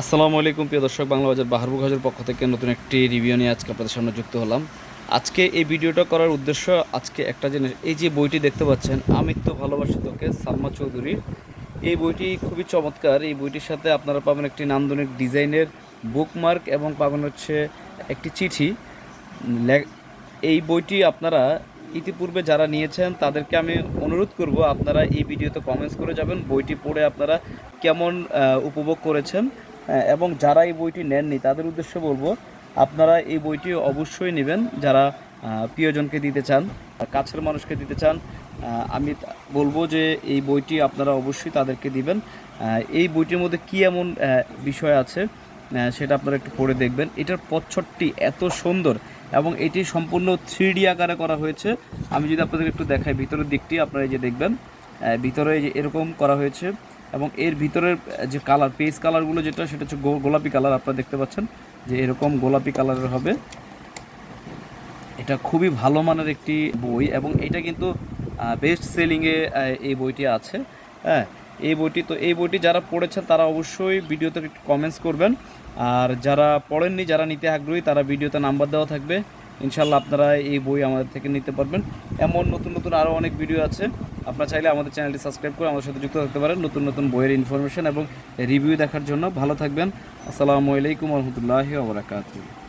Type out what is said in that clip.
আসসালামু আলাইকুম, প্রিয় দর্শক বাংলা বাজার বাহারবুক হাজের পক্ষ থেকে নতুন একটি রিভিউ নিয়ে আজকে আপনাদের সামনে যুক্ত হলাম। আজকে এই ভিডিওটা করার উদ্দেশ্য আজকে একটা জিনিস, এই যে বইটি দেখতে পাচ্ছেন আমিত্ব ভালোবাসি তোকে, সালমা চৌধুরীর। এই বইটি খুবই চমৎকার। এই বইটির সাথে আপনারা পাবেন একটি নান্দনিক ডিজাইনের বুকমার্ক এবং পাবেন হচ্ছে একটি চিঠি। এই বইটি আপনারা ইতিপূর্বে যারা নিয়েছেন, তাদেরকে আমি অনুরোধ করব, আপনারা এই ভিডিওতে কমেন্টস করে যাবেন, বইটি পড়ে আপনারা কেমন উপভোগ করেছেন। এবং যারা এই বইটি নেননি, তাদের উদ্দেশ্যে বলব, আপনারা এই বইটি অবশ্যই নেবেন। যারা প্রিয়জনকে দিতে চান কাছের মানুষকে দিতে চান আমি বলব যে এই বইটি আপনারা অবশ্যই তাদেরকে দিবেন। এই বইটির মধ্যে কী এমন বিষয় আছে সেটা আপনারা একটু পড়ে দেখবেন। এটার পচ্ছরটি এত সুন্দর এবং এটি সম্পূর্ণ থ্রি আকারে করা হয়েছে। আমি যদি আপনাদের একটু দেখাই, ভিতরের দিকটি আপনারা এই যে দেখবেন ভিতরে যে এরকম করা হয়েছে। এবং এর ভিতরের যে কালার পেজ কালারগুলো যেটা, সেটা হচ্ছে গোলাপি কালার আপনারা দেখতে পাচ্ছেন, যে এরকম গোলাপি কালারের হবে। এটা খুবই ভালো মানের একটি বই এবং এটা কিন্তু বেস্ট সেলিংয়ে এই বইটি আছে। হ্যাঁ এই বইটি, তো এই বইটি যারা পড়েছেন, তারা অবশ্যই ভিডিওতে কমেন্টস করবেন। আর যারা পড়েননি, যারা নিতে আগ্রহী, তারা ভিডিওতে নাম্বার দেওয়া থাকবে। ইনশাল্লাহ আপনারা এই বই আমাদের থেকে নিতে পারবেন। এমন নতুন নতুন আরও অনেক ভিডিও আছে। আপনারা চাইলে আমাদের চ্যানেলটি সাবস্ক্রাইব করে আমাদের সাথে যুক্ত থাকতে পারেন নতুন নতুন বইয়ের ইনফরমেশন এবং রিভিউ দেখার জন্য। ভালো থাকবেন। আসসালামু আলাইকুম রহমতুল্লাহ ওবরাকাতুহ